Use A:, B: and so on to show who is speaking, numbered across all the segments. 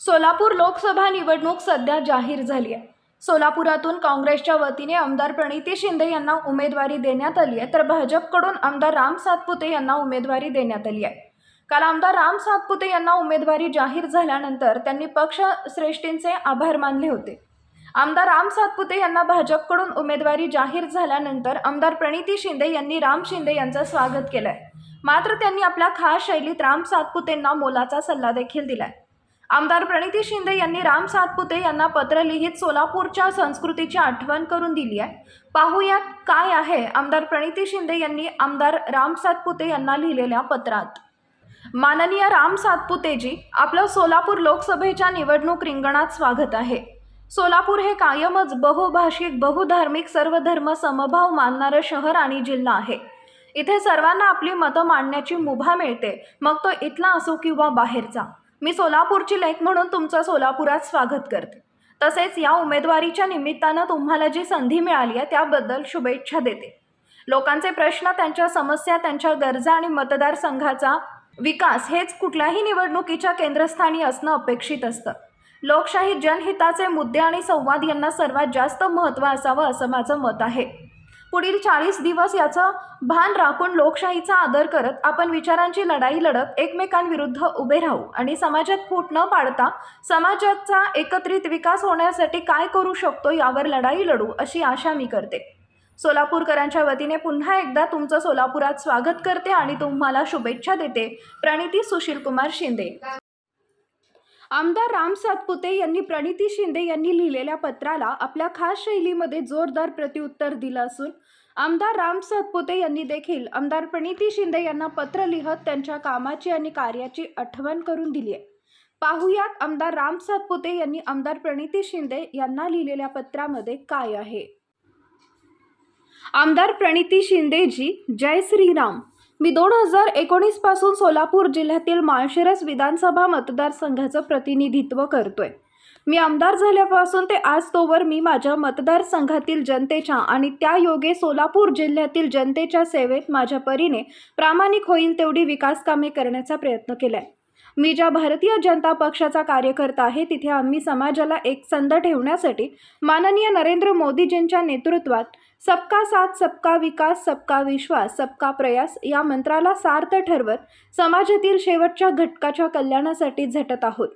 A: सोलापूर लोकसभा निवडणूक सध्या जाहीर झाली आहे. सोलापुरातून काँग्रेसच्या वतीने आमदार प्रणिती शिंदे यांना उमेदवारी देण्यात आली आहे तर भाजपकडून आमदार राम सातपुते यांना उमेदवारी देण्यात आली आहे. काल आमदार राम सातपुते यांना उमेदवारी जाहीर झाल्यानंतर त्यांनी पक्षश्रेष्ठींचे आभार मानले होते. आमदार राम सातपुते यांना भाजपकडून उमेदवारी जाहीर झाल्यानंतर आमदार प्रणिती शिंदे यांनी राम शिंदे यांचं स्वागत केलंय. मात्र त्यांनी आपल्या खास शैलीत राम सातपुतेंना मोलाचा सल्ला देखील दिलाय. आमदार प्रणिती शिंदे यांनी राम सातपुते यांना पत्र लिहित सोलापूरच्या संस्कृतीची आठवण करून दिली आहे. पाहूयात काय आहे आमदार प्रणिती शिंदे यांनी आमदार राम सातपुते यांना लिहिलेल्या पत्रात. माननीय राम सातपुतेजी आपलं सोलापूर लोकसभेच्या निवडणूक रिंगणात स्वागत आहे. सोलापूर हे कायमच बहुभाषिक बहुधार्मिक सर्व धर्म समभाव मानणारं शहर आणि जिल्हा आहे. इथे सर्वांना आपली मतं मांडण्याची मुभा मिळते. मग तो इथला असो किंवा बाहेरचा. मी सोलापूरची लेख म्हणून तुमचं सोलापुरात स्वागत करते. तसेच या उमेदवारीच्या निमित्तानं तुम्हाला जी संधी मिळाली आहे त्याबद्दल शुभेच्छा देते. लोकांचे प्रश्न त्यांच्या समस्या त्यांच्या गरजा आणि मतदारसंघाचा विकास हेच कुठल्याही निवडणुकीच्या केंद्रस्थानी असणं अपेक्षित असतं. लोकशाही जनहिताचे मुद्दे आणि संवाद यांना सर्वात जास्त महत्त्व असावं असं माझं मत आहे. पुढील चाळीस दिवस याचं भान राखून लोकशाहीचा आदर करत आपण विचारांची लढाई लढत एकमेकांविरुद्ध उभे राहू आणि समाजात फूट न पाडता समाजाचा एकत्रित विकास होण्यासाठी काय करू शकतो यावर लढाई लढू अशी आशा मी करते. सोलापूरकरांच्या वतीने पुन्हा एकदा तुमचं सोलापुरात स्वागत करते आणि तुम्हाला शुभेच्छा देते. प्रणिती सुशीलकुमार शिंदे. आमदार राम सातपुते यांनी प्रणिती शिंदे यांनी लिहिलेल्या पत्राला आपल्या खास शैलीमध्ये जोरदार प्रत्युत्तर दिलं असून आमदार राम सातपुते यांनी देखील आमदार प्रणिती शिंदे यांना पत्र लिहत त्यांच्या कामाची आणि कार्याची आठवण करून दिली आहे. पाहुयात आमदार राम सातपुते यांनी आमदार प्रणिती शिंदे यांना लिहिलेल्या पत्रामध्ये काय आहे? आमदार प्रणिती शिंदेजी जय श्रीराम. मी दोन हजार एकोणीसपासून सोलापूर जिल्ह्यातील माळशिरस विधानसभा मतदारसंघाचं प्रतिनिधित्व करतोय. मी आमदार झाल्यापासून ते आज तोवर मी माझ्या मतदारसंघातील जनतेच्या आणि त्या योगे सोलापूर जिल्ह्यातील जनतेच्या सेवेत माझ्या परीने प्रामाणिक होईल तेवढी विकास कामे करण्याचा प्रयत्न केलाय. मी ज्या भारतीय जनता पक्षाचा कार्यकर्ता आहे तिथे आम्ही समाजाला एक संध ठेवण्यासाठी माननीय नरेंद्र मोदीजींच्या नेतृत्वात सबका साथ सबका विकास सबका विश्वास सबका प्रयास या मंत्राला सार्थ ठरवत समाजातील शेवटच्या घटकाच्या कल्याणासाठी झटत आहोत.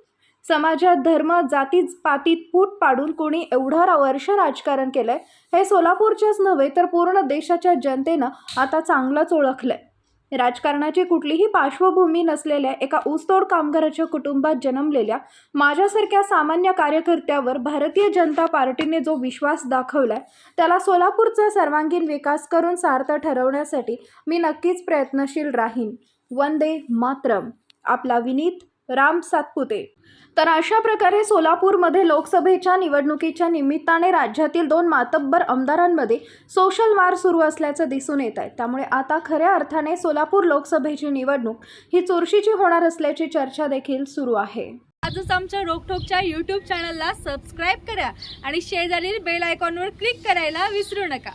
A: समाजात धर्म जाती पातीत फूट पाडून कोणी एवढं वर्ष राजकारण केलंय हे सोलापूरच्याच नव्हे तर पूर्ण देशाच्या जनतेनं आता चांगलंच ओळखलंय. राजकारणाची कुठलीही पार्श्वभूमी नसलेल्या एका ऊसतोड कामगाराच्या कुटुंबात जन्मलेल्या माझ्यासारख्या सामान्य कार्यकर्त्यावर भारतीय जनता पार्टीने जो विश्वास दाखवलाय त्याला सोलापूरचा सर्वांगीण विकास करून सार्थ ठरवण्यासाठी मी नक्कीच प्रयत्नशील राहीन. वंदे मातरम. आपला विनीत राम सातपुते. तर अशा प्रकारे सोलापूरमध्ये लोकसभेच्या निवडणुकीच्या निमित्ताने राज्यातील दोन मातब्बर आमदारांमध्ये सोशल वार सुरू असल्याचं दिसून येत आहे. त्यामुळे आता खऱ्या अर्थाने सोलापूर लोकसभेची निवडणूक ही चुरशीची होणार असल्याची चर्चा देखील सुरू आहे.
B: आजच आमच्या रोकठोकच्या यूट्यूब चॅनलला सबस्क्राईब करा आणि शेजारील बेल आयकॉनवर क्लिक करायला विसरू नका.